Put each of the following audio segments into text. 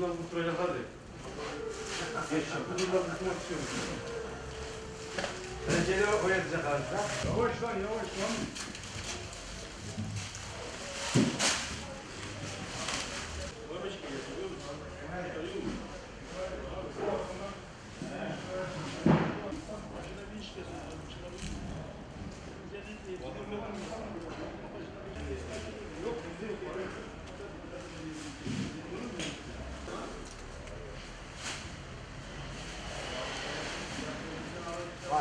Kudurlar kurtulacak hadi. Geç kudurlar kurtulmak istiyorum. Dereceli oynatacak abi. Yavaş lan yavaş lan.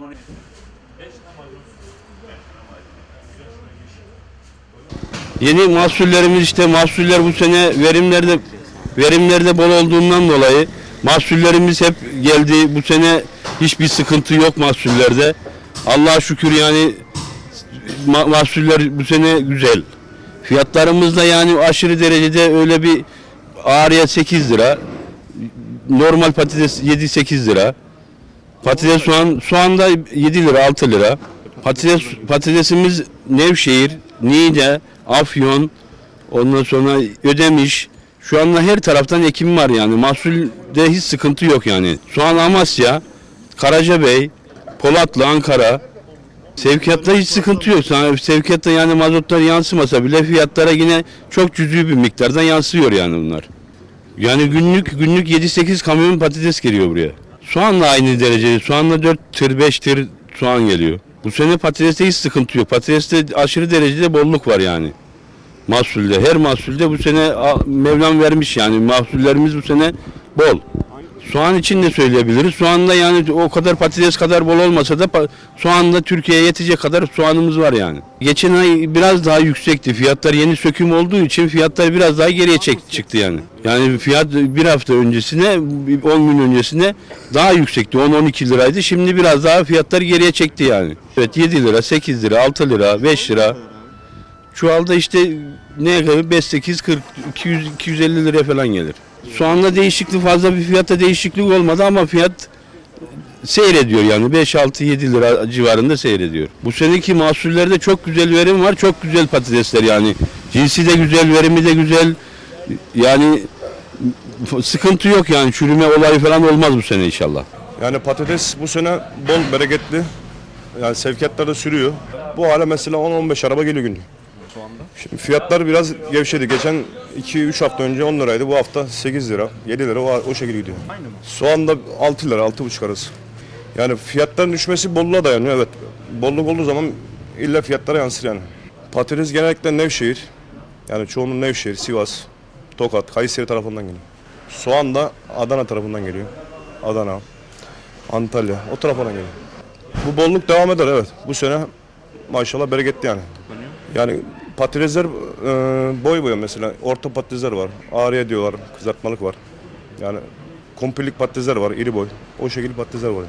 Bari. Yeni mahsullerimiz işte mahsuller bu sene verimlerde verimlerde bol olduğundan dolayı mahsullerimiz hep geldi. Bu sene hiçbir sıkıntı yok mahsullerde. Allah'a şükür yani ma- mahsuller bu sene güzel. Fiyatlarımız da yani aşırı derecede öyle bir ağrıya 8 lira. Normal patates 7-8 lira. Patates soğan soğan da 7 lira 6 lira. Patates patatesimiz Nevşehir, Niğde, Afyon, ondan sonra Ödemiş. Şu anda her taraftan ekim var yani. Mahsulde hiç sıkıntı yok yani. Soğan Amasya, Karacabey, Polatlı, Ankara. Sevkiyatta hiç sıkıntı yok. Sevkiyatta yani mazotlar yansımasa bile fiyatlara yine çok cüzi bir miktarda yansıyor yani bunlar. Yani günlük günlük 7-8 kamyon patates geliyor buraya. Soğan da aynı derecede. Soğanla 4 tır 5 tır soğan geliyor. Bu sene patateste hiç sıkıntı yok. Patateste aşırı derecede bolluk var yani. Mahsulde. Her mahsulde bu sene Mevlam vermiş yani. Mahsullerimiz bu sene bol. Soğan için de söyleyebiliriz. Soğan da yani o kadar patates kadar bol olmasa da pa- soğan da Türkiye'ye yetecek kadar soğanımız var yani. Geçen ay biraz daha yüksekti. Fiyatlar yeni söküm olduğu için fiyatlar biraz daha geriye çek, çıktı yani. Yani fiyat bir hafta öncesine 10 gün öncesine daha yüksekti. 10-12 liraydı. Şimdi biraz daha fiyatlar geriye çekti yani. Evet 7 lira, 8 lira, 6 lira, 5 lira. Çuvalda işte ne kadar 5 8 40 200 250 liraya falan gelir. Soğanla değişiklik fazla bir fiyatta değişiklik olmadı ama fiyat seyrediyor yani 5 6 7 lira civarında seyrediyor. Bu seneki mahsullerde çok güzel verim var. Çok güzel patatesler yani. Cinsi de güzel, verimi de güzel. Yani sıkıntı yok yani çürüme olayı falan olmaz bu sene inşallah. Yani patates bu sene bol bereketli. Yani sevkiyatlar da sürüyor. Bu hale mesela 10-15 araba geliyor günlük. Şimdi fiyatlar biraz gevşedi. Geçen 2-3 hafta önce 10 liraydı. Bu hafta 8 lira, 7 lira o, o şekilde gidiyor. Aynı mı? Soğan da 6 lira, 6,5 arası. Yani fiyatların düşmesi bolluğa dayanıyor evet. Bolluk olduğu zaman illa fiyatlara yansır yani. Patates genellikle Nevşehir. Yani çoğunluğu Nevşehir, Sivas, Tokat, Kayseri tarafından geliyor. Soğan da Adana tarafından geliyor. Adana, Antalya o tarafına geliyor. Bu bolluk devam eder evet. Bu sene maşallah bereketli yani. Yani Patatesler e, boy boy mesela. Orta patatesler var. Ağrıya diyorlar. Kızartmalık var. Yani kompilik patatesler var. iri boy. O şekilde patatesler var. Yani.